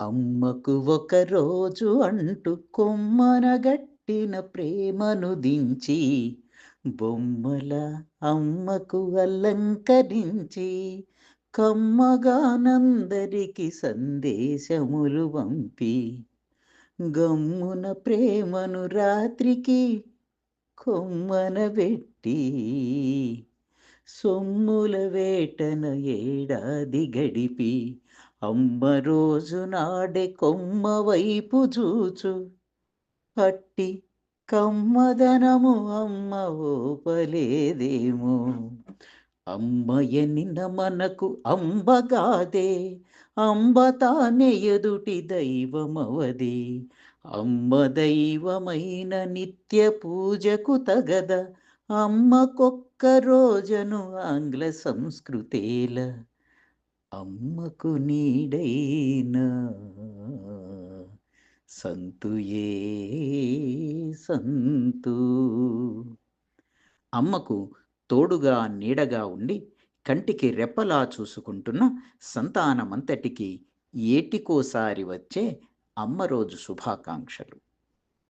అమ్మకు ఒకరోజు అంటూ కొమ్మనగట్టిన ప్రేమను దించి బొమ్మల అమ్మకు అలంకరించి కమ్మగానందరికి సందేశములు పంపి గమ్మున ప్రేమను రాత్రికి కొమ్మన పెట్టి సొమ్ముల వేటన ఏడాది గడిపి అమ్మ రోజు నాడే కొమ్మ వైపు చూచు. పట్టి కమ్మదనము అమ్మ ఓపలేదేమో అమ్మయనిన మనకు అంబగాదే అంబ తానే ఎదుటి దైవమవది. అమ్మ దైవమైన నిత్య పూజకు తగద అమ్మకొక్క రోజను ఆంగ్ల సంస్కృతేల అమ్మకు నీడైనా సంతుయే సంతు? అమ్మకు తోడుగా నీడగా ఉండి కంటికి రెప్పలా చూసుకుంటున్న సంతానమంతటికి ఏటికోసారి వచ్చే అమ్మ రోజు శుభాకాంక్షలు.